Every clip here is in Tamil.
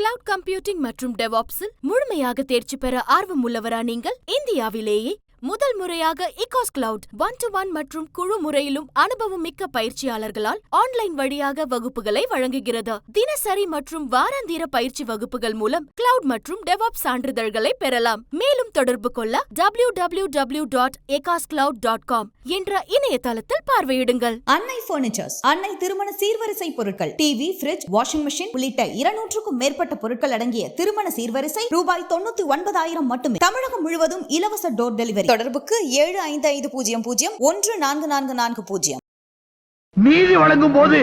கிளவுட் கம்ப்யூட்டிங் மற்றும் டெவாப்ஸில் முழுமையாக தேர்ச்சி பெற ஆர்வம் உள்ளவரா நீங்கள்? இந்தியாவிலேயே முதல் முறையாக இகாஸ் கிளவுட் ஒன் டு ஒன் மற்றும் குழு முறையிலும் அனுபவம் மிக்க பயிற்சியாளர்களால் ஆன்லைன் வழியாக வகுப்புகளை வழங்குகிறது. தினசரி மற்றும் வாராந்திர பயிற்சி வகுப்புகள் மூலம் கிளவுட் மற்றும் டெவாப் சான்றிதழ்களை பெறலாம். மேலும் தொடர்பு கொள்ள W W W dot cloud dot com என்ற இணையதளத்தில் பார்வையிடுங்கள். அன்னை பர்னிச்சர்ஸ் அன்னை திருமண சீர்வரிசை பொருட்கள் டிவி ஃபிரிட்ஜ் வாஷிங் மிஷின் உள்ளிட்ட இருநூற்றுக்கும் மேற்பட்ட பொருட்கள் அடங்கிய திருமண சீர்வரிசை ரூபாய் தொண்ணூத்தி ஒன்பதாயிரம் மட்டுமே. தமிழகம் முழுவதும் இலவச டோர் டெலிவரி தொடர்புக்கு ஏழு ஐந்து ஐந்து பூஜ்ஜியம் பூஜ்ஜியம் ஒன்று நான்கு நான்கு நான்கு பூஜ்ஜியம். நீதி வழங்கும் போது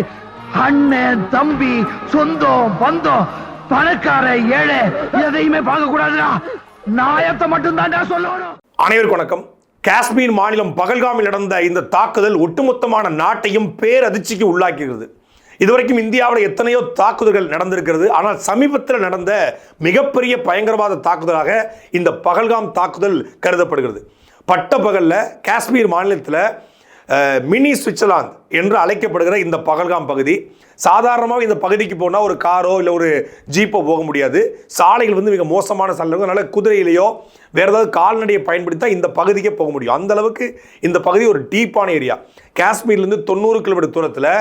அண்ணன் தம்பி சொந்தம் பந்தம் பணக்கார ஏழை எதையுமே பார்க்க கூடாதுடா. நாயத்தை மட்டும் தான் சொல்லணும். அனைவருக்கும் வணக்கம். காஷ்மீர் மாநிலம் பகல்காமில் நடந்த இந்த தாக்குதல் ஒட்டுமொத்தமான நாட்டையும் பேரதிர்ச்சிக்கு உள்ளாக்குகிறது இதுவரைக்கும் இந்தியாவில் எத்தனையோ தாக்குதல்கள் நடந்திருக்கிறது. ஆனால் சமீபத்தில் நடந்த மிகப்பெரிய பயங்கரவாத தாக்குதலாக இந்த பகல்காம் தாக்குதல் கருதப்படுகிறது. பட்ட பகலில் காஷ்மீர் மாநிலத்தில் மினி சுவிட்சர்லாந்து என்று அழைக்கப்படுகிற இந்த பகல்காம் பகுதி. சாதாரணமாக இந்த பகுதிக்கு போனால் ஒரு காரோ இல்லை ஒரு ஜீப்போ போக முடியாது. சாலைகள் வந்து மிக மோசமான சாலை இருக்கும். அதனால் குதிரையிலையோ வேறு ஏதாவது கால்நடையை பயன்படுத்தி தான் இந்த பகுதிக்கே போக முடியும். அந்த அளவுக்கு இந்த பகுதி ஒரு டீப்பான ஏரியா. காஷ்மீர்லேருந்து தொண்ணூறு கிலோமீட்டர் தூரத்தில்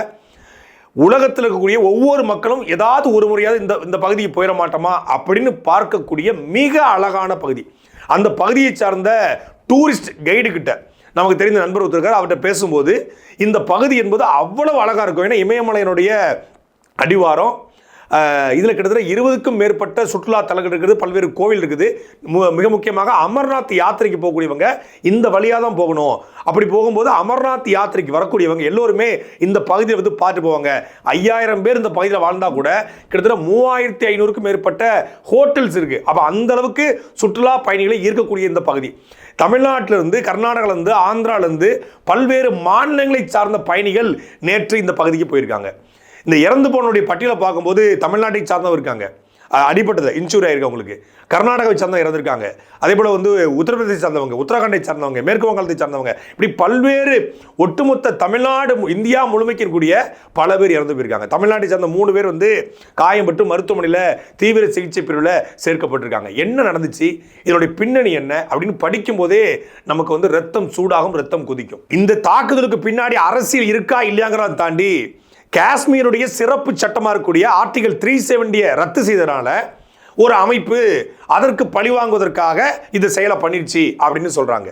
உலகத்தில் இருக்கக்கூடிய ஒவ்வொரு மக்களும் ஏதாவது ஒரு முறையாவது இந்த இந்த பகுதிக்கு போயிட மாட்டோமா அப்படின்னு பார்க்கக்கூடிய மிக அழகான பகுதி. அந்த பகுதியை சார்ந்த டூரிஸ்ட் கைடு கிட்ட நமக்கு தெரிந்த நண்பர் ஒருத்தர் இருக்கார் அவர்கிட்ட பேசும்போது இந்த பகுதி என்பது அவ்வளவு அழகாக இருக்கும். ஏன்னா இமயமலையினுடைய அடிவாரம் இதில் கிட்டத்தட்ட இருபதுக்கும் மேற்பட்ட சுற்றுலா தலங்கள் இருக்குது பல்வேறு கோவில் இருக்குது. மு- மிக முக்கியமாக அமர்நாத் யாத்திரைக்கு போகக்கூடியவங்க இந்த வழியாக தான் போகணும். அப்படி போகும்போது அமர்நாத் யாத்திரைக்கு வரக்கூடியவங்க எல்லோருமே இந்த பகுதியில் வந்து பார்த்து போவாங்க. ஐயாயிரம் பேர் இந்த பகுதியில் வாழ்ந்தால் கூட கிட்டத்தட்ட மூவாயிரத்தி ஐநூறுக்கும் மேற்பட்ட ஹோட்டல்ஸ் இருக்குது அப்போ அந்த அளவுக்கு சுற்றுலா பயணிகளை ஈர்க்கக்கூடிய இந்த பகுதி. தமிழ்நாட்டிலிருந்து கர்நாடகாவிலேருந்து ஆந்திராவிலேருந்து பல்வேறு மாநிலங்களை சார்ந்த பயணிகள் நேற்று இந்த பகுதிக்கு போயிருக்காங்க. இந்த இறந்து போனவருடைய பட்டியலை பார்க்கும்போது தமிழ்நாட்டை சார்ந்தவர் இருக்காங்க. அடிபட்டது இன்சூர் ஆயிருக்கு அவங்களுக்கு கர்நாடகாவை சார்ந்தவங்க இறந்திருக்காங்க. அதே போல் வந்து உத்தரப்பிரதேச சார்ந்தவங்க உத்தரகாண்டை சார்ந்தவங்க மேற்கு வங்காளத்தை சார்ந்தவங்க இப்படி பல்வேறு ஒட்டுமொத்த தமிழ்நாடு இந்தியா முழுமைக்கு இருக்கக்கூடிய பல பேர் இறந்து போயிருக்காங்க. தமிழ்நாட்டை சார்ந்த மூணு பேர் வந்து காயம்பட்டு மருத்துவமனையில் தீவிர சிகிச்சை பிரிவில் சேர்க்கப்பட்டிருக்காங்க. என்ன நடந்துச்சு? இதனுடைய பின்னணி என்ன? அப்படின்னு படிக்கும்போதே நமக்கு வந்து ரத்தம் சூடாகும் ரத்தம் குதிக்கும். இந்த தாக்குதலுக்கு பின்னாடி அரசியல் இருக்கா இல்லையாங்கிறத தாண்டி காஷ்மீருடைய சிறப்பு சட்டமாக இருக்கக்கூடிய ஆர்டிகல் த்ரீ செவன்டியை ரத்து செய்தனால ஒரு அமைப்பு அதற்கு பழிவாங்குவதற்காக இது செயலை பண்ணிருச்சு அப்படின்னு சொல்கிறாங்க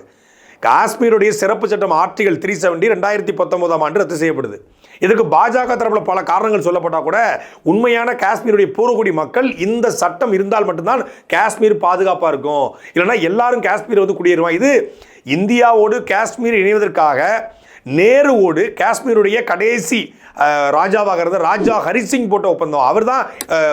காஷ்மீருடைய சிறப்பு சட்டம் ஆர்டிகல் த்ரீ செவன்டி ரெண்டாயிரத்தி பத்தொன்பதாம் ஆண்டு ரத்து செய்யப்படுது. இதுக்கு பாஜக தரப்பில் பல காரணங்கள் சொல்லப்பட்டால் கூட உண்மையான காஷ்மீருடைய பூர்வகுடி மக்கள் இந்த சட்டம் இருந்தால் மட்டும்தான் காஷ்மீர் பாதுகாப்பாக இருக்கும். இல்லைன்னா எல்லாரும் காஷ்மீர் வந்து குடியேறுவாங்க. இது இந்தியாவோடு காஷ்மீர் இணைவதற்காக நேருவோடு காஷ்மீருடைய கடைசி ராஜாவாகிறது ராஜா ஹரிசிங் போட்ட ஒப்பந்தம். அவர் தான்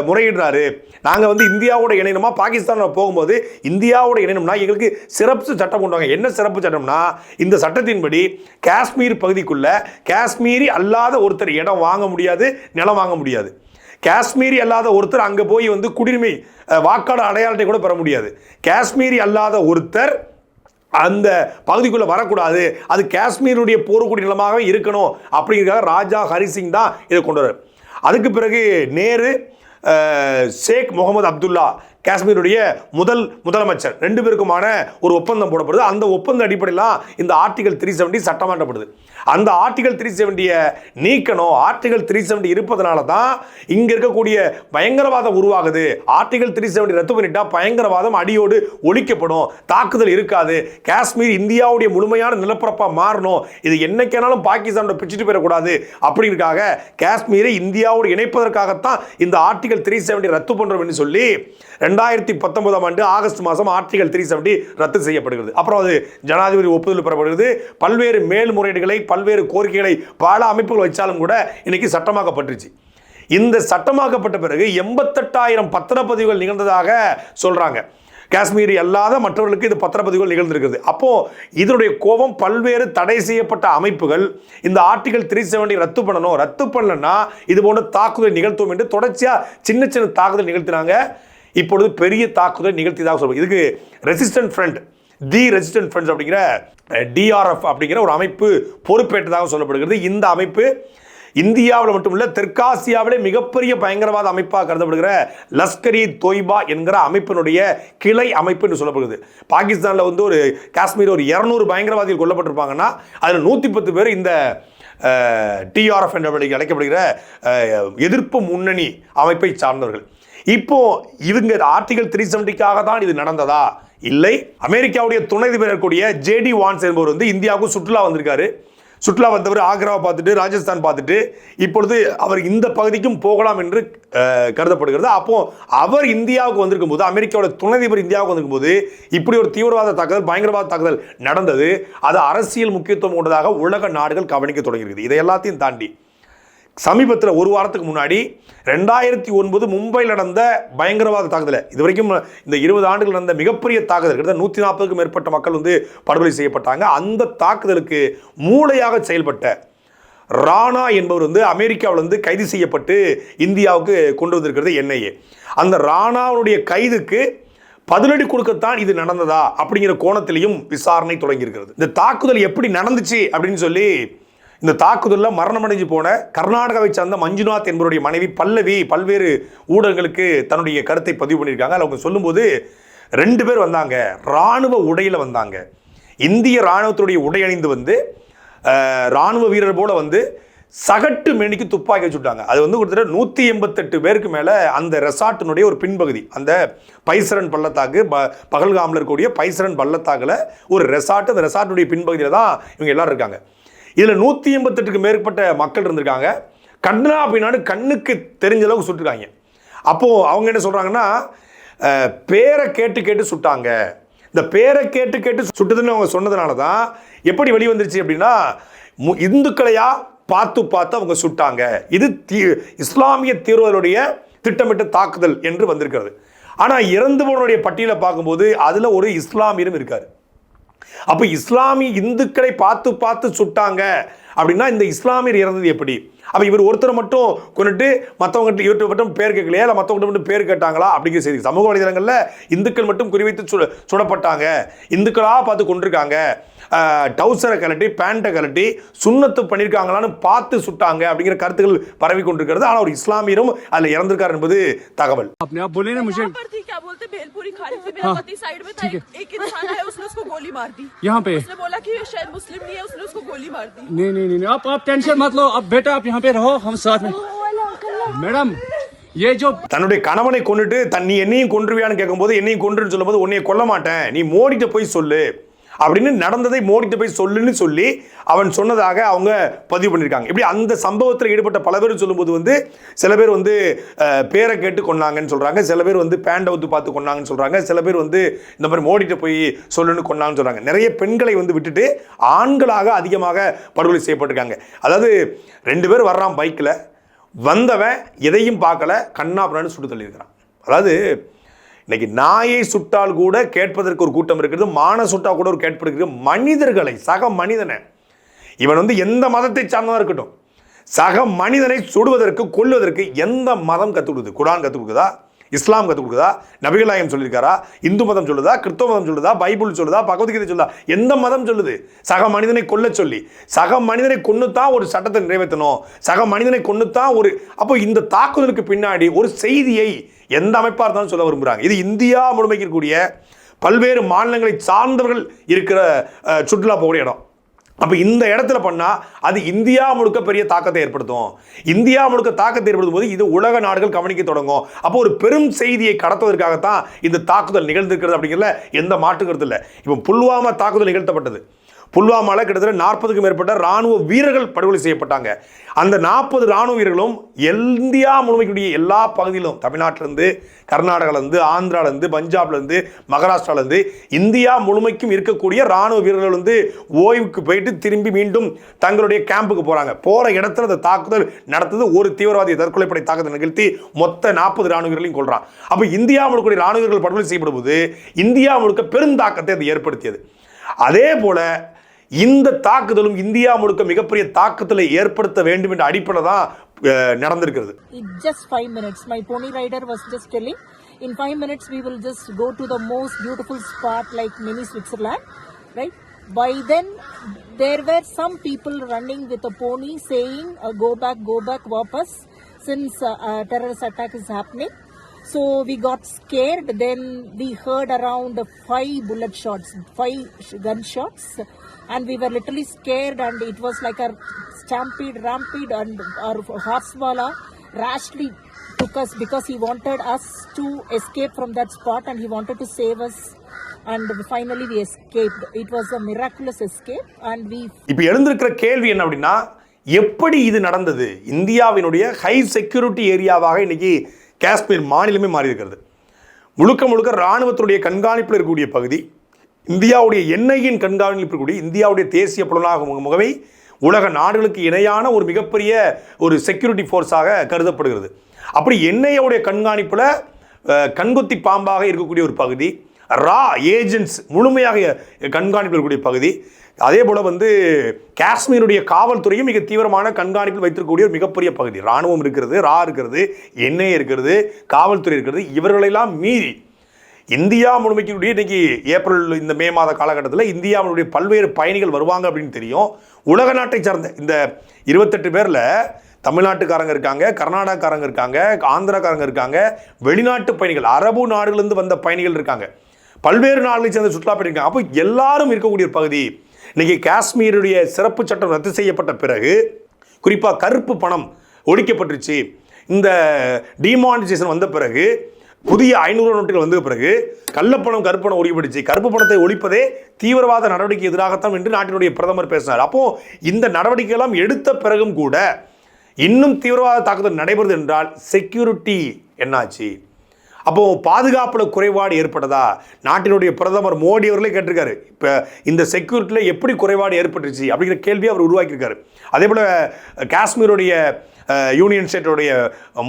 முறையிடுறாரு. நாங்கள் வந்து இந்தியாவோட இணையணுமா? பாகிஸ்தானில் போகும்போது இந்தியாவோட இணையணும்னா எங்களுக்கு சிறப்பு சட்டம் கொண்டு வாங்க. என்ன சிறப்பு சட்டம்னா இந்த சட்டத்தின்படி காஷ்மீர் பகுதிக்குள்ள காஷ்மீரி அல்லாத ஒருத்தர் இடம் வாங்க முடியாது நிலம் வாங்க முடியாது. காஷ்மீரி அல்லாத ஒருத்தர் அங்கே போய் வந்து குடியுரிமை வாக்காளர் அடையாளத்தை கூட பெற முடியாது. காஷ்மீரி அல்லாத ஒருத்தர் அந்த பகுதிக்குள்ளே வரக்கூடாது. அது காஷ்மீருடைய போர்க்குடி நிலமாகவே இருக்கணும் அப்படிங்கிறதுக்காக ராஜா ஹரிசிங் தான் இதை கொண்டு வர அதுக்கு பிறகு நேரு ஷேக் முகமது அப்துல்லா காஷ்மீருடைய முதல் முதலமைச்சர். ரெண்டு பேருக்குமான ஒரு ஒப்பந்தம் போடப்படுது. அந்த ஒப்பந்த அடிப்படையில் இந்த ஆர்டிகல் த்ரீ செவன்டி சட்டமாட்டப்படுது அந்த ஆர்டிகல் த்ரீ செவன்டியை நீக்கணும். ஆர்டிகல் த்ரீ செவன்டி இருப்பதனால தான் இங்கே இருக்கக்கூடிய பயங்கரவாதம் உருவாகுது. ஆர்டிகல் த்ரீ செவன்டி ரத்து பண்ணிட்டா பயங்கரவாதம் அடியோடு ஒழிக்கப்படும். தாக்குதல் இருக்காது. காஷ்மீர் இந்தியாவுடைய முழுமையான நிலப்பரப்பாக மாறணும். இது என்னைக்கேனாலும் பாகிஸ்தானோட பிச்சுட்டு போயிடக்கூடாது. அப்படிங்கிறதுக்காக காஷ்மீரை இந்தியாவோடு இணைப்பதற்காகத்தான் இந்த ஆர்டிகல் த்ரீ செவன்டி ரத்து பண்ணுறோம்னு சொல்லி ரெண்டாயிரத்தி பத்தொன்பதாம் ஆண்டு ஆகஸ்ட் மாதம் ஆர்டிகல் த்ரீ செவன்டி ரத்து செய்யப்படுகிறது. அப்புறம் அது ஜனாதிபதி ஒப்புதல் பெறப்படுகிறது. பல்வேறு மேல்முறையீடுகளை பல்வேறு கோரிக்கைகளை பல அமைப்புகள் வச்சாலும் கூட இன்னைக்கு சட்டமாக்கப்பட்டுருச்சு. இந்த சட்டமாக்கப்பட்ட பிறகு எண்பத்தெட்டாயிரம் பத்திரப்பதிவுகள் நிகழ்ந்ததாக சொல்கிறாங்க காஷ்மீரி அல்லாத மற்றவர்களுக்கு இது பத்திரப்பதிவுகள் நிகழ்ந்திருக்கிறது. அப்போது இதனுடைய கோபம் பல்வேறு தடை செய்யப்பட்ட அமைப்புகள் இந்த ஆர்டிகல் த்ரீ செவன்டி ரத்து பண்ணணும். ரத்து பண்ணலன்னா இது போன்ற தாக்குதல் நிகழ்த்தும் என்று தொடர்ச்சியாக சின்ன சின்ன தாக்குதல் நிகழ்த்தினாங்க. இப்பொழுது பெரிய தாக்குதல் நிகழ்த்தியதாக சொல்லுவோம் இதுக்கு resistant front the resistant friends அப்படிங்கிற டிஆர்எஃப் அப்படிங்கிற ஒரு அமைப்பு பொறுப்பேற்றதாக சொல்லப்படுகிறது. இந்த அமைப்பு இந்தியாவில் மட்டுமல்ல தெற்காசியாவிலே மிகப்பெரிய பயங்கரவாத அமைப்பாக கருதப்படுகிற லஷ்கரி தொய்பா என்கிற அமைப்பினுடைய கிளை அமைப்பு என்று சொல்லப்படுகிறது. பாகிஸ்தானில் வந்து ஒரு காஷ்மீர் ஒரு இரநூறு பயங்கரவாதிகள் கொல்லப்பட்டிருப்பாங்கன்னா அதில் நூற்றி பத்து பேர் இந்த டிஆர்எஃப் என்ற அழைக்கப்படுகிற எதிர்ப்பு முன்னணி அமைப்பை சார்ந்தவர்கள். இப்போ இவங்க ஆர்டிகல் த்ரீ செவன்டிக்காக தான் இது நடந்ததா? இல்லை. அமெரிக்காவுடைய துணை அதிபர் இருக்கக்கூடிய ஜேடி வான்ஸ் என்பவர் வந்து இந்தியாவுக்கு சுற்றுலா வந்திருக்காரு. சுற்றுலா வந்தவர் ஆக்ராவை பார்த்துட்டு ராஜஸ்தான் பார்த்துட்டு இப்பொழுது அவர் இந்த பகுதிக்கும் போகலாம் என்று கருதப்படுகிறது. அப்போ அவர் இந்தியாவுக்கு வந்திருக்கும் போது அமெரிக்காவோட துணைதிபர் இந்தியாவுக்கு வந்திருக்கும் போது இப்படி ஒரு தீவிரவாத தாக்குதல் பயங்கரவாத தாக்குதல் நடந்தது. அது அரசியல் முக்கியத்துவம் கொண்டதாக உலக நாடுகள் கவனிக்க தொடங்கியிருக்குது. இதை எல்லாத்தையும் தாண்டி சமீபத்தில் ஒரு வாரத்துக்கு முன்னாடி ரெண்டாயிரத்தி ஒன்பது மும்பையில் நடந்த பயங்கரவாத தாக்குதல் இது வரைக்கும் இந்த இருபது ஆண்டுகள் நடந்த மிகப்பெரிய தாக்குதல் கிட்டத்தட்ட நூற்றி நாற்பதுக்கும் மேற்பட்ட மக்கள் வந்து படுகொலை செய்யப்பட்டாங்க. அந்த தாக்குதலுக்கு மூளையாக செயல்பட்ட ராணா என்பவர் வந்து அமெரிக்காவில் வந்து கைது செய்யப்பட்டு இந்தியாவுக்கு கொண்டு வந்திருக்கிறது என்ஐஏ அந்த ராணாவுடைய கைதுக்கு பதிலடி கொடுக்கத்தான் இது நடந்ததா அப்படிங்கிற கோணத்திலையும் விசாரணை தொடங்கியிருக்கிறது. இந்த தாக்குதல் எப்படி நடந்துச்சு அப்படின்னு சொல்லி இந்த தாக்குதலில் மரணமடைஞ்சு போன கர்நாடகாவை சார்ந்த மஞ்சுநாத் என்பவருடைய மனைவி பல்லவி பல்வேறு ஊடகங்களுக்கு தன்னுடைய கருத்தை பதிவு பண்ணியிருக்காங்க. அதில் அவங்க சொல்லும்போது ரெண்டு பேர் வந்தாங்க. இராணுவ உடையில் வந்தாங்க. இந்திய இராணுவத்துடைய உடை அணிந்து வந்து இராணுவ வீரர் போல வந்து சகட்டு மேனிக்கு துப்பாக்கி வச்சுட்டாங்க அது வந்து கிட்டத்தட்ட நூற்றி எண்பத்தெட்டு பேருக்கு மேலே அந்த ரெசார்ட்டினுடைய ஒரு பின்பகுதி. அந்த பைசரன் பள்ளத்தாக்கு ப பகல்காமில் இருக்கக்கூடிய பைசரன் பள்ளத்தாக்கில் ஒரு ரெசார்ட். அந்த ரெசார்ட்டுடைய பின்பகுதியில் தான் இவங்க எல்லோரும் இருக்காங்க. இதில் நூற்றி எண்பத்தெட்டுக்கு மேற்பட்ட மக்கள் இருந்திருக்காங்க. கண்ணா பின்னாடி கண்ணுக்கு தெரிஞ்ச அளவுக்கு சுட்டுருக்காங்க. அப்போது அவங்க என்ன சொல்கிறாங்கன்னா பேரை கேட்டு கேட்டு சுட்டாங்க. இந்த பேரை கேட்டு கேட்டு சுட்டுதுன்னு அவங்க சொன்னதுனால தான் எப்படி வெளிவந்துருச்சு அப்படின்னா மு- இந்துக்களையா பார்த்து பார்த்து அவங்க சுட்டாங்க. இது தீ இஸ்லாமிய தீவிரவாதிகளுடைய திட்டமிட்ட தாக்குதல் என்று வந்திருக்கிறது. ஆனால் இறந்து போனவருடைய பட்டியலை பார்க்கும்போது அதில் ஒரு இஸ்லாமியரும் இருக்காரு. அப்போ இஸ்லாமிய இந்துக்களை பார்த்து பார்த்து சுட்டாங்க. அப்படின்னா இந்த இஸ்லாமியர் இறந்தது எப்படி? அப்போ இவர் ஒருத்தரை மட்டும் கொண்டுட்டு மற்றவங்ககிட்ட இவர்கிட்ட மட்டும் பேர் கேட்கலையா? இல்லை மற்றவங்ககிட்ட மட்டும் பேர் கேட்டாங்களா? அப்படிங்கிற செய்தி. சமூக வலைதளங்களில் இந்துக்கள் மட்டும் குறிவைத்து சுட சுடப்பட்டாங்க. இந்துக்களாக பார்த்து கொண்டிருக்காங்க. டவுசரை கலட்டி பேண்ட்டை கலட்டி சுண்ணத்து பண்ணியிருக்காங்களான்னு பார்த்து சுட்டாங்க அப்படிங்கிற கருத்துக்கள் பரவி கொண்டிருக்கிறது ஆனால் ஒரு இஸ்லாமியரும் அதில் இறந்திருக்கார் என்பது தகவல் अपने आप बोले ना मुझे यहाँ पर थी क्या बोलते भेलपुरी खा रही थी मेरा पति साइड में था एक, एक इंसान है उसने उसको गोली मार दी यहाँ पे उसने बोला कि ये शायद मुस्लिम नहीं है उसने उसको गोली मार दी नहीं नहीं नहीं नहीं, आप आप टेंशन मत लो अब बेटा आप यहाँ पे रहो हम साथ में मैडम ये जो தன்னுடைய கணவனை கொண்டுட்டு தன் நீ என்னையும் கொன்றுவியான்னு கேட்கும்போது என்னையும் கொன்றுன்னு சொல்லும்போது உன்னைய கொல்ல மாட்டேன் நீ மோடிட்ட போய் சொல்லு அப்படின்னு நடந்ததை மோடிட்ட போய் சொல்லுன்னு சொல்லி அவன் சொன்னதாக அவங்க பதிவு பண்ணியிருக்காங்க. இப்படி அந்த சம்பவத்தில் ஈடுபட்ட பல பேர் சொல்லும்போது வந்து சில பேர் வந்து பேரை கேட்டு கொன்னாங்கன்னு சொல்கிறாங்க சில பேர் வந்து பேண்டை வந்து பார்த்து கொன்னாங்கன்னு சொல்கிறாங்க சில பேர் வந்து இந்த மாதிரி மோடிட்ட போய் சொல்லுன்னு கொன்னாங்கன்னு சொல்கிறாங்க நிறைய பெண்களை வந்து விட்டுட்டு ஆண்களாக அதிகமாக படுகொலை செய்யப்பட்டிருக்காங்க. அதாவது ரெண்டு பேர் வர்றான் பைக்கில் வந்தவன் எதையும் பார்க்கல. கண்ணா பின்னாடி சுட்டு தள்ளியிருக்கிறான். அதாவது இன்னைக்கு நாயை சுட்டால் கூட கேட்பதற்கு ஒரு கூட்டம் இருக்கிறது மான சுட்டால் கூட ஒரு கேட்பதற்கு மனிதர்களை சக மனிதனை. இவன் வந்து எந்த மதத்தை சார்ந்ததாக இருக்கட்டும். சக மனிதனை சுடுவதற்கு கொள்வதற்கு எந்த மதம் கற்றுக் கொடுக்குது? குரான் கற்றுக் கொடுக்குதா? இஸ்லாம் கற்றுக் கொடுக்குதா? நபிகலாயம் சொல்லியிருக்காரா? இந்து மதம் சொல்லுதா? கிறிஸ்தவ மதம் சொல்லுதா? பைபிள் சொல்லுதா? பகவத்கீதை சொல்லுதா? எந்த மதம் சொல்லுது? சக மனிதனை கொல்ல சொல்லி. சக மனிதனை கொன்னுத்தான் ஒரு சட்டத்தை நிறைவேற்றணும். சக மனிதனை கொன்னுத்தான் ஒரு அப்போ இந்த தாக்குதலுக்கு பின்னாடி ஒரு செய்தியை எந்த அமைப்பாக இருந்தாலும் சொல்ல விரும்புகிறாங்க இது இந்தியா முழுமைக்கு இருக்கக்கூடிய பல்வேறு மாநிலங்களை சார்ந்தவர்கள் இருக்கிற சுற்றுலா போகிற இடம். அப்போ இந்த இடத்துல பண்ணால் அது இந்தியா முழுக்க பெரிய தாக்கத்தை ஏற்படுத்தும். இந்தியா முழுக்க தாக்கத்தை ஏற்படுத்தும் போது இது உலக நாடுகள் கவனிக்க தொடங்கும். அப்போ ஒரு பெரும் செய்தியை கடத்துவதற்காகத்தான் இந்த தாக்குதல் நிகழ்ந்திருக்கிறது அப்படிங்கிறதுல எந்த மாற்று கருத்து இல்லை. இப்போ புல்வாமா தாக்குதல் நிகழ்த்தப்பட்டது. புல்வாமாவில் கிட்டத்தட்ட நாற்பதுக்கும் மேற்பட்ட ராணுவ வீரர்கள் படுகொலை செய்யப்பட்டாங்க. அந்த நாற்பது ராணுவ வீரர்களும் இந்தியா முழுமைக்குரிய எல்லா பகுதியிலும் தமிழ்நாட்டிலேருந்து கர்நாடகாலேருந்து ஆந்திராலேருந்து பஞ்சாப்லேருந்து மகாராஷ்டிராலேருந்து இந்தியா முழுமைக்கும் இருக்கக்கூடிய ராணுவ வீரர்கள் வந்து ஓய்வுக்கு போயிட்டு திரும்பி மீண்டும் தங்களுடைய கேம்புக்கு போகிறாங்க போகிற இடத்துல அந்த தாக்குதல் நடத்தது ஒரு தீவிரவாதி தற்கொலைப்படை தாக்குதல் நிகழ்த்தி மொத்த நாற்பது ராணுவ வீரர்களையும் அப்போ இந்தியா முழுக்க ராணுவ வீரர்கள் படுகொலை செய்யப்படும்போது இந்தியா முழுக்க பெருந்தாக்கத்தை அது ஏற்படுத்தியது. அதே போல இந்த தாக்குதலும் இந்தியா முழுக்க மிகப்பெரிய தாக்கத்தில் ஏற்படுத்த வேண்டும் என்ற அடிப்படை தான் நடந்திருக்கிறது just five minutes my pony rider was just telling in five minutes we will just go to the most beautiful spot like mini Switzerland right by then there were some people running with a pony saying go back go back வாபஸ் since terrorist attack is happening So we got scared. Then we heard around five bullet shots, five gunshots, and we were literally scared. And it was like a stampede, rampede, and our horsewala rashly took us because he wanted us to escape from that spot, and he wanted to save us. And finally, we escaped. It was a miraculous escape, and we இப்போ எழுந்திருக்கிற கேள்வி என்ன அப்படின்னா எப்படி இது நடந்தது இந்தியாவினுடைய ஹை செக்யூரிட்டி ஏரியாவாக இன்னைக்கு காஷ்மீர் மாநிலமே மாறி இருக்கிறது முழுக்க முழுக்க இராணுவத்தினுடைய கண்காணிப்பில் இருக்கக்கூடிய பகுதி இந்தியாவுடைய எண்ணெயின் கண்காணிப்பில் இருக்கக்கூடிய இந்தியாவுடைய தேசிய புலனாக முகமை உலக நாடுகளுக்கு இணையான ஒரு மிகப்பெரிய ஒரு செக்யூரிட்டி ஃபோர்ஸாக கருதப்படுகிறது. அப்படி எண்ணெயோடைய கண்காணிப்பில் கண்குத்தி பாம்பாக இருக்கக்கூடிய ஒரு பகுதி ரா ஏஜென்ட்ஸ் முழுமையாக கண்காணிப்பில் இருக்கக்கூடிய பகுதி. அதே போல் வந்து காஷ்மீருடைய காவல்துறையும் மிக தீவிரமான கண்காணிப்பில் வைத்திருக்கக்கூடிய ஒரு மிகப்பெரிய பகுதி. இராணுவம் இருக்கிறது ரா இருக்கிறது எண்ணெய் இருக்கிறது காவல்துறை இருக்கிறது. இவர்களெல்லாம் மீறி இந்தியா முழுமைக்கூடிய இன்றைக்கி ஏப்ரல் இந்த மே மாத காலகட்டத்தில் இந்தியாவினுடைய பல்வேறு பயணிகள் வருவாங்க அப்படின்னு தெரியும். உலக நாட்டை சார்ந்த இந்த இருபத்தெட்டு பேரில் தமிழ்நாட்டுக்காரங்க இருக்காங்க கர்நாடகாக்காரங்க இருக்காங்க ஆந்திராக்காரங்க இருக்காங்க வெளிநாட்டு பயணிகள் அரபு நாடுகளிலிருந்து வந்த பயணிகள் இருக்காங்க. பல்வேறு நாடுகளை சேர்ந்த சுற்றுலா பயணிகள். அப்போ எல்லாரும் இருக்கக்கூடிய பகுதி. இன்னைக்கு காஷ்மீருடைய சிறப்பு சட்டம் ரத்து செய்யப்பட்ட பிறகு குறிப்பாக கருப்பு பணம் ஒழிக்கப்பட்டுருச்சு. இந்த டிமானிசேஷன் வந்த பிறகு புதிய ஐநூறு நோட்டுகள் வந்த பிறகு கள்ளப்பணம் கருப்பணம் ஒழிப்பிடுச்சு கருப்பு பணத்தை ஒழிப்பதே தீவிரவாத நடவடிக்கை எதிராகத்தான் என்று நாட்டினுடைய பிரதமர் பேசினார். அப்போ இந்த நடவடிக்கை எல்லாம் எடுத்த பிறகும் கூட இன்னும் தீவிரவாத தாக்குதல் நடைபெறுது என்றால் செக்யூரிட்டி என்னாச்சு? அப்போ பாதுகாப்பில் குறைபாடு ஏற்பட்டதா? நாட்டினுடைய பிரதமர் மோடி அவர்களே கேட்டிருக்காரு. இப்போ இந்த செக்யூரிட்டியில் எப்படி குறைபாடு ஏற்பட்டுருச்சு அப்படிங்கிற கேள்வியை அவர் உருவாக்கியிருக்காரு. அதே போல் காஷ்மீருடைய யூனியன் ஸ்டேட்டுடைய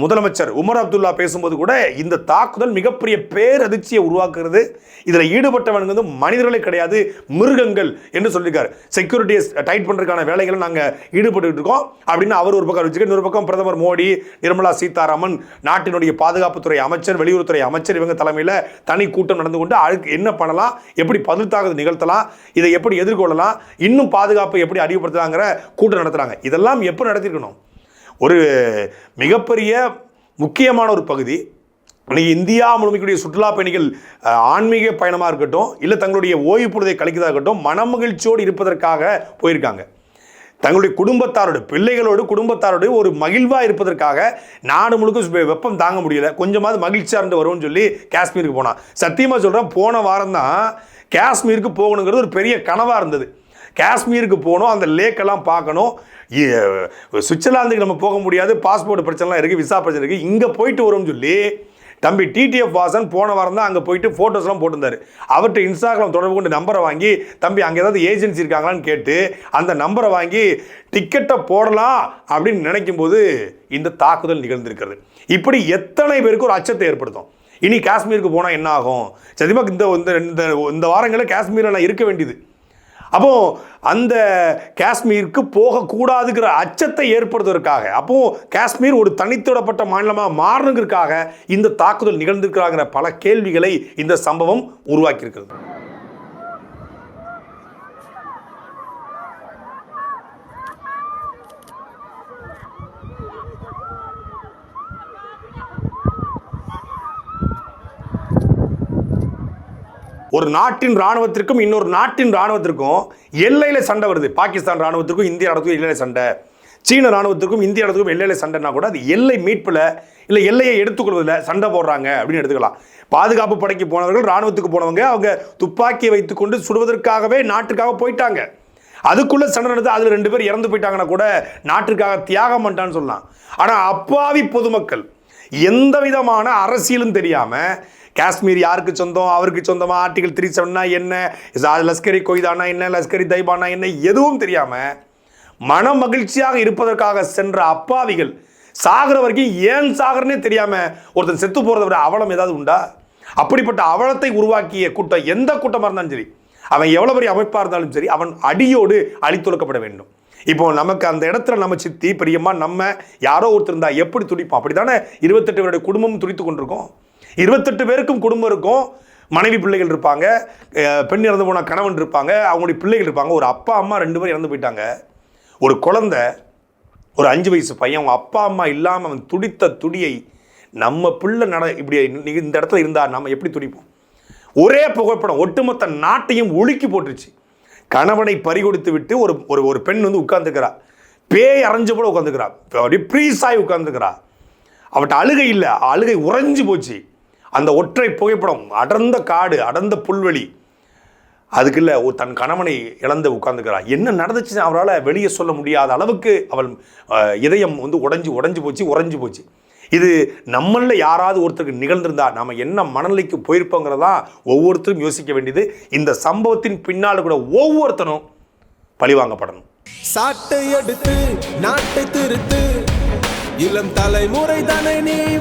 முதலமைச்சர் உமர் அப்துல்லா பேசும்போது கூட இந்த தாக்குதல் மிகப்பெரிய பேரதிர்ச்சியை உருவாக்குறது இதில் ஈடுபட்டவனுங்க வந்து மனிதர்களே கிடையாது மிருகங்கள் என்று சொல்லியிருக்காரு. செக்யூரிட்டியை டைட் பண்ணுறதுக்கான வேலைகளை நாங்கள் ஈடுபட்டு இருக்கோம். அப்படின்னு அவர் ஒரு பக்கம் வச்சுக்க இன்னொரு பக்கம் பிரதமர் மோடி நிர்மலா சீதாராமன் நாட்டினுடைய பாதுகாப்புத்துறை அமைச்சர் வெளியுறவுத்துறை அமைச்சர் இவங்க தலைமையில் தனி கூட்டம் நடந்து கொண்டு அதுக்கு என்ன பண்ணலாம் எப்படி பதில் தாக்குதல் நிகழ்த்தலாம் இதை எப்படி எதிர்கொள்ளலாம் இன்னும் பாதுகாப்பை எப்படி அதிகப்படுத்தலாங்கிற கூட்டம் நடத்துகிறாங்க இதெல்லாம் எப்போ நடத்திருக்கணும்? ஒரு மிகப்பெரிய முக்கியமான ஒரு பகுதி. இன்னைக்கு இந்தியா முழுமைக்குரிய சுற்றுலா பயணிகள் ஆன்மீக பயணமாக இருக்கட்டும் இல்லை தங்களுடைய ஓய்வு பொழுதை கழிக்கிறதா இருக்கட்டும் மனமகிழ்ச்சியோடு இருப்பதற்காக போயிருக்காங்க. தங்களுடைய குடும்பத்தாரோடு பிள்ளைகளோடு குடும்பத்தாரோடு ஒரு மகிழ்வாக இருப்பதற்காக நாடு முழுக்க வெ- வெப்பம் தாங்க முடியல. கொஞ்சமாவது மகிழ்ச்சியாக இருந்து வரும்னு சொல்லி காஷ்மீருக்கு போனான் சத்தியமாக சொல்கிறேன் போன வாரம் தான் காஷ்மீருக்கு போகணுங்கிறது ஒரு பெரிய கனவாக இருந்தது. காஷ்மீருக்கு போகணும் அந்த லேக்கெல்லாம் பார்க்கணும். சுவிட்சர்லாந்துக்கு நம்ம போக முடியாது பாஸ்போர்ட் பிரச்சனைலாம் இருக்குது விசா பிரச்சனை இருக்குது இங்கே போயிட்டு வரோம்னு சொல்லி தம்பி டிடிஎஃப் வாசன் போன வாரம் தான் அங்கே போயிட்டு ஃபோட்டோஸ்லாம் போட்டிருந்தாரு. அவர்கிட்ட இன்ஸ்டாகிராம் தொடர்பு கொண்டு நம்பரை வாங்கி தம்பி அங்கே ஏதாவது ஏஜென்சி இருக்காங்களான்னு கேட்டு அந்த நம்பரை வாங்கி டிக்கெட்டை போடலாம் அப்படின்னு நினைக்கும் போது இந்த தாக்குதல் நிகழ்ந்திருக்கிறது. இப்படி எத்தனை பேருக்கு ஒரு அச்சத்தை ஏற்படுத்தும். இனி காஷ்மீருக்கு போனால் என்ன ஆகும்? சத்தியமாக இந்த இந்த- இந்த இந்த வாரங்களில் காஷ்மீரில் நான் இருக்க வேண்டியது. அப்போ அந்த காஷ்மீருக்கு போகக்கூடாதுங்கிற அச்சத்தை ஏற்படுத்துவதற்காக அப்போ காஷ்மீர் ஒரு தனித்திடப்பட்ட மாநிலமாக மாறணுங்கிறதுக்காக இந்த தாக்குதல் நிகழ்ந்திருக்கிறாங்கிற பல கேள்விகளை இந்த சம்பவம் உருவாக்கியிருக்கிறது. ஒரு நாட்டின் ராணுவத்திற்கும் இன்னொரு நாட்டின் ராணுவத்திற்கும் எல்லையில் சண்டை வருது. பாகிஸ்தான் ராணுவத்திற்கும் இந்திய ராணுவத்துக்கும் எல்லையில சண்டை. சீன ராணுவத்திற்கும் இந்திய ராணுவத்துக்கும் எல்லையில சண்டைனா கூட அது எல்லை மீட்பில் இல்லை எல்லையை எடுத்துக்கொள்வதில் சண்டை போடுறாங்க அப்படின்னு எடுத்துக்கலாம். பாதுகாப்பு படைக்கு போனவர்கள் ராணுவத்துக்கு போனவங்க அவங்க துப்பாக்கியை வைத்துக்கொண்டு சுடுவதற்காகவே நாட்டுக்காக போயிட்டாங்க. அதுக்குள்ளே சண்டை நடந்து அதில் ரெண்டு பேர் இறந்து போயிட்டாங்கன்னா கூட நாட்டுக்காக தியாகம் பண்ணிட்டான்னு சொல்லலாம். ஆனால் அப்பாவி பொதுமக்கள் எந்த விதமான அரசியலும் தெரியாமல் காஷ்மீர் யாருக்கு சொந்தம் அவருக்கு சொந்தமாக ஆர்டிகல் த்ரீ செவன்னா என்ன இஸ்- லஷ்கரி கொய்தானா என்ன லஷ்கரி தைபானா என்ன எதுவும் தெரியாமல் மன மகிழ்ச்சியாக இருப்பதற்காக சென்ற அப்பாவிகள் சாகிற வரைக்கும் ஏன் சாகிறனே தெரியாமல் ஒருத்தன் செத்து போகிறத விட அவலம் ஏதாவது உண்டா? அப்படிப்பட்ட அவலத்தை உருவாக்கிய கூட்டம் எந்த கூட்டமாக இருந்தாலும் சரி அவன் எவ்வளோ பெரிய அமைப்பாக இருந்தாலும் சரி அவன் அடியோடு அழித்தொழுக்கப்பட வேண்டும். இப்போ நமக்கு அந்த இடத்துல நம்ம சித்தி பெரியம்மா நம்ம யாரோ ஒருத்தர் இருந்தால் எப்படி துடிப்போம்? அப்படி தானே இருபத்தெட்டு பேருடைய குடும்பம் துடித்து கொண்டிருக்கோம். இருபத்தெட்டு பேருக்கும் குடும்பம் இருக்கும். மனைவி பிள்ளைகள் இருப்பாங்க. பெண் இறந்து போன கணவன் இருப்பாங்க. அவங்களுடைய பிள்ளைகள் இருப்பாங்க. ஒரு அப்பா அம்மா ரெண்டு பேரும் இறந்து போயிட்டாங்க. ஒரு குழந்த ஒரு அஞ்சு வயசு பையன் அவங்க அப்பா அம்மா இல்லாமல் அவன் துடித்த துடியை நம்ம பிள்ளை நட இப்படி இந்த இடத்துல இருந்தால் நம்ம எப்படி துடிப்போம்? ஒரே புகைப்படம் ஒட்டுமொத்த நாட்டையும் ஒழுக்கி போட்டுருச்சு. கணவனை பறிகொடுத்து விட்டு ஒரு ஒரு ஒரு பெண் வந்து உட்கார்ந்துக்கிறா பேய் அரைஞ்சு போல உட்காந்துக்கிறா அப்படியே ப்ரீஸாகி உட்காந்துக்கிறா அவட்ட அழுகை இல்லை. அழுகை உறைஞ்சு போச்சு. அந்த ஒற்றை புகைப்படம் அடர்ந்த காடு அடர்ந்த புல்வெளி. அதுக்குள்ள தன் கணவனை இழந்து உட்காந்துக்கிறாள் என்ன நடந்துச்சுன்னு அவரால் வெளியே சொல்ல முடியாத அளவுக்கு அவள் இதயம் வந்து உடஞ்சி உடஞ்சி போச்சு உறைஞ்சி போச்சு. இது நம்மளில் யாராவது ஒருத்தருக்கு நிகழ்ந்திருந்தா நாம் என்ன மனநிலைக்கு போயிருப்போங்கிறதா ஒவ்வொருத்தரும் யோசிக்க வேண்டியது. இந்த சம்பவத்தின் பின்னால் கூட ஒவ்வொருத்தனும் பழிவாங்கப்படணும். சாட்டை எடுத்து நாட்டை திருத்து. இளம் தலைமுறை தானே நீ